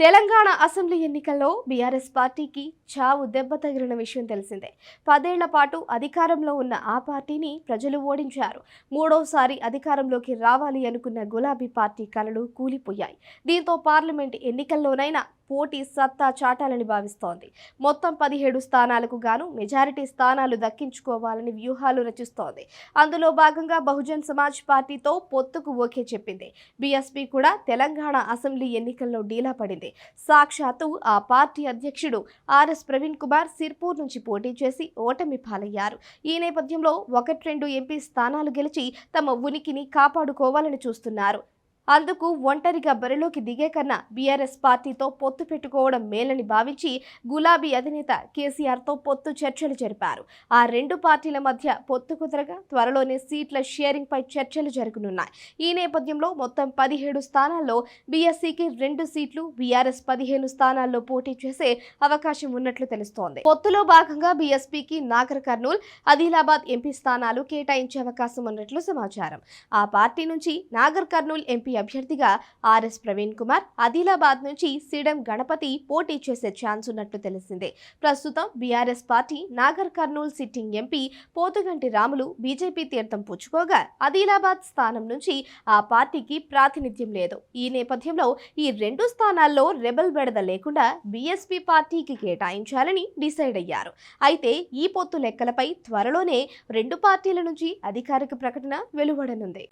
Telangana assembly ఎన్నికల్లో BRS పార్టీకి చావు దెబ్బ తగిలిన విషయం తెలిసిందే. పదేళ్ళ పాటు అధికారంలో ఉన్న ఆ పార్టీని ప్రజలు ఓడించారు. మూడోసారి అధికారంలోకి రావాలి అనుకున్న గులాబీ పార్టీ కలలు కూలిపోయాయి. దీంతో పార్లమెంట్ ఎన్నికల్లోనైనా పోటీ సత్తా చాటాలని భావిస్తోంది. మొత్తం పదిహేడు స్థానాలకు గాను మెజారిటీ స్థానాలు దక్కించుకోవాలని వ్యూహాలు రచిస్తోంది. అందులో భాగంగా బహుజన్ సమాజ్ పార్టీతో పొత్తుకు ఓకే చెప్పింది. బీఎస్పీ కూడా తెలంగాణ అసెంబ్లీ ఎన్నికల్లో డీలా పడింది. సాక్షాత్తు ఆ పార్టీ అధ్యక్షుడు ఆర్ఎస్ ప్రవీణ్ కుమార్ సిర్పూర్ నుంచి పోటీ చేసి ఓటమి పాలయ్యారు. ఈ నేపథ్యంలో ఒకటి రెండు ఎంపీ స్థానాలు గెలిచి తమ ఉనికిని కాపాడుకోవాలని చూస్తున్నారు. అందుకు ఒంటరిగా బరిలోకి దిగే కన్నా బీఆర్ఎస్ పార్టీతో పొత్తు పెట్టుకోవడం మేలని భావించి గులాబీ అధినేత కేసీఆర్తో పొత్తు చర్చలు జరిపారు. ఆ రెండు పార్టీల మధ్య పొత్తు కుదరగా త్వరలోనే సీట్ల షేరింగ్ పై చర్చలు జరగనున్నాయి. ఈ నేపథ్యంలో మొత్తం పదిహేడు స్థానాల్లో బీఎస్సీకి రెండు సీట్లు బీఆర్ఎస్ పదిహేను స్థానాల్లో పోటీ చేసే అవకాశం ఉన్నట్లు తెలుస్తోంది. పొత్తులో భాగంగా బీఎస్పీకి నాగర్ కర్నూల్ ఆదిలాబాద్ ఎంపీ స్థానాలు కేటాయించే అవకాశం ఉన్నట్లు సమాచారం. ఆ పార్టీ నుంచి నాగర్ కర్నూల్ ఎంపీ అభ్యర్థిగా ఆర్ఎస్ ప్రవీణ్ కుమార్ ఆదిలాబాద్ నుంచి సీడం గణపతి పోటీ చేసే ఛాన్స్ ఉన్నట్లు తెలిసిందే. ప్రస్తుతం BRS party Nagar Kurnool sitting MP Pothuganti Ramulu BJP తీర్థం పుచ్చుకోగా ఆదిలాబాద్ స్థానం నుంచి ఆ పార్టీకి ప్రాతినిధ్యం లేదు. ఈ నేపథ్యంలో ఈ రెండు స్థానాల్లో రెబల్ బెడద లేకుండా బీఎస్పీ పార్టీకి కేటాయించాలని డిసైడ్ అయ్యారు. అయితే ఈ పొత్తు లెక్కలపై త్వరలోనే రెండు పార్టీల నుంచి అధికారిక ప్రకటన వెలువడనుంది.